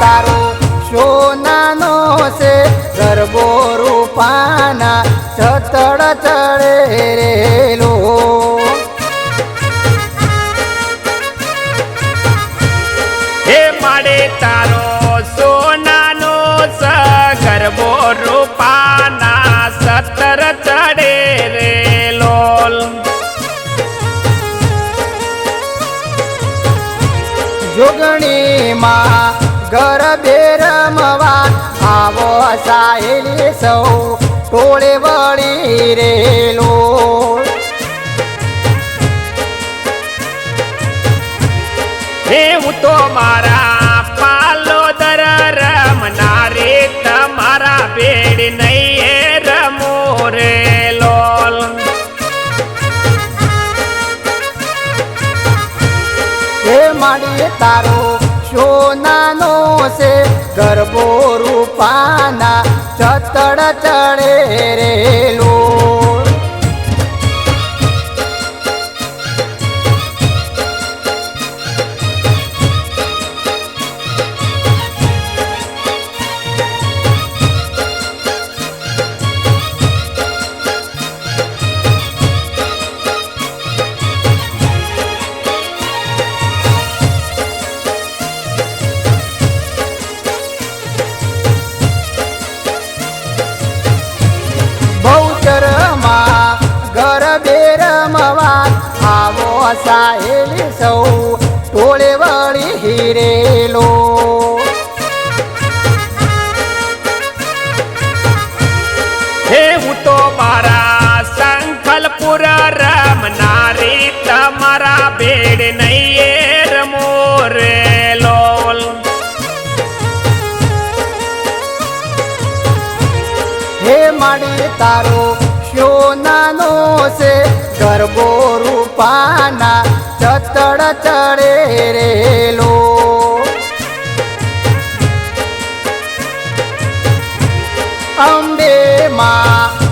તારો સોનાનો છે ગરબો રૂપાના છતડ ચડે રેલો હે માડે તારો સોનાનો સ ગરબો રૂપાના સતર ચડે રેલો જોગણીમાં ગરબે બેરમવા આવો સાહેલી સૌ ટોળે વળી રેલો. હે હું તો મારા પાલો દર રમનારે તમારા બેડ નહીં રમો રે લોલ. હે માડી તારો સોનાનો છે ગરબો રૂપાના ચતડ ચડે રેલો સાહેલી સૌ ટોળે વળી હીરેલો. હે હું તો મારા સંખલપુર રમનારી તમારા ભેડ નહીં રમો રે લોલ. હે માડી તારો સોનાનો છે ગરબો રૂપાના ચતડ ચડે રેલો અંબે માં